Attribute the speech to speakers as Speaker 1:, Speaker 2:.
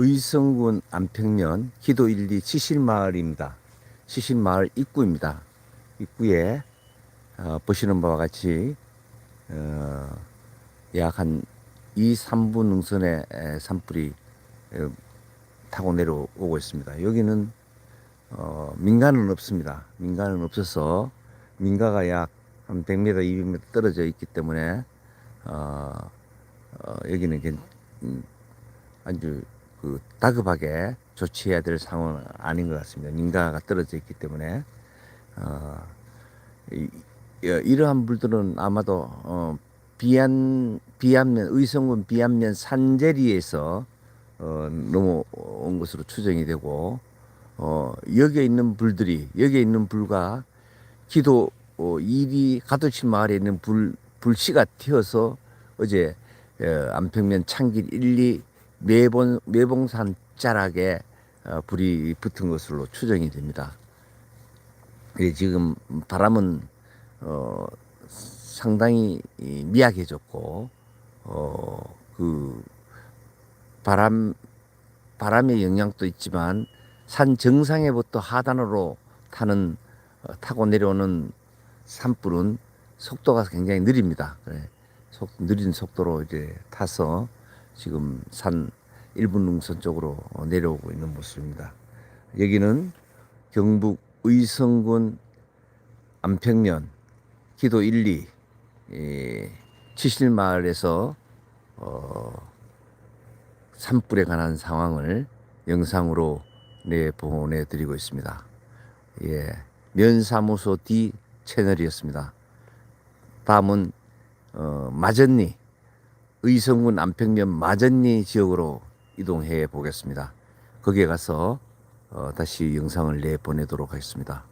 Speaker 1: 의성군 안평면 기도 1리 치실마을입니다. 치실마을 입구입니다. 입구에 어, 보시는 바와 같이 어, 약한 2, 3분 능선의 에, 산불이 에, 타고 내려오고 있습니다. 여기는 어, 민가는 없습니다. 민가는 없어서 민가가 약 한 100m, 200m 떨어져 있기 때문에 어, 어, 여기는 아주 그 다급하게 조치해야 될 상황은 아닌 것 같습니다. 민가가 떨어져 있기 때문에 어, 이, 이- 이러한 불들은 아마도 어, 비안 비안면 의성군 비안면 산제리에서 어, 넘어온 것으로 추정이 되고 어, 여기에 있는 불들이 여기에 있는 불과 기도 어, 일이 가도칠 마을에 있는 불 불씨가 튀어서 어제 어, 안평면 창길 1, 2 매번 매봉산 자락에 어, 불이 붙은 것으로 추정이 됩니다. 예, 지금 바람은 어, 상당히 이 미약해졌고 어, 그 바람 바람의 영향도 있지만 산 정상에부터 하단으로 타는 어, 타고 내려오는 산불은 속도가 굉장히 느립니다. 그래. 속 느린 속도로 이제 타서 지금 산 일본 능선 쪽으로 어, 내려오고 있는 모습입니다. 여기는 경북 의성군 안평면 기도 1, 2 예, 치실마을에서 어, 산불에 관한 상황을 영상으로 내보내드리고 있습니다. 예, 면사무소 D 채널이었습니다. 다음은 어, 마전리 의성군 안평면 마전리 지역으로 이동해 보겠습니다. 거기에 가서 어, 다시 영상을 내보내도록 하겠습니다.